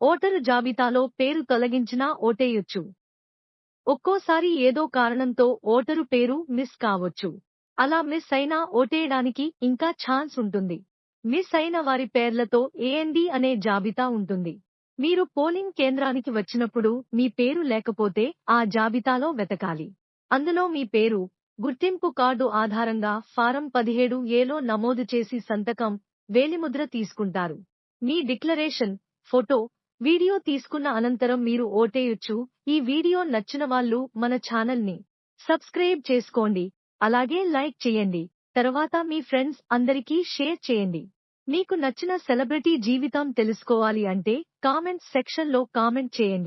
Voter జాబితాలో పేరు తొలగించినా ఓటేయొచ్చు. ఒక్కోసారి ఏదో కారణంతో ఓటరు పేరు మిస్ కావొచ్చు. అలా మిస్ అయినా ఓటేయడానికి ఇంకా ఛాన్స్ ఉంటుంది. మిస్ అయిన వారి పేర్లతో ఏఎన్డి అనే జాబితా ఉంటుంది. మీరు పోలింగ్ కేంద్రానికి వచ్చినప్పుడు మీ పేరు లేకపోతే ఆ జాబితాలో వెతకాలి. అందులో మీ పేరు గుర్తింపు కార్డు ఆధారంగా ఫారం పదిహేడు ఏలో నమోదు చేసి సంతకం వేలిముద్ర తీసుకుంటారు. మీ డిక్లరేషన్ ఫోటో వీడియో తీసుకున్న అనంతరం మీరు ఓటేయొచ్చు. ఈ వీడియో నచ్చిన వాళ్ళు మన ఛానల్ని సబ్స్క్రైబ్ చేసుకోండి. అలాగే లైక్ చేయండి. తర్వాత మీ ఫ్రెండ్స్ అందరికీ షేర్ చేయండి. మీకు నచ్చిన సెలబ్రిటీ జీవితం తెలుసుకోవాలి అంటే కామెంట్ సెక్షన్లో కామెంట్ చేయండి.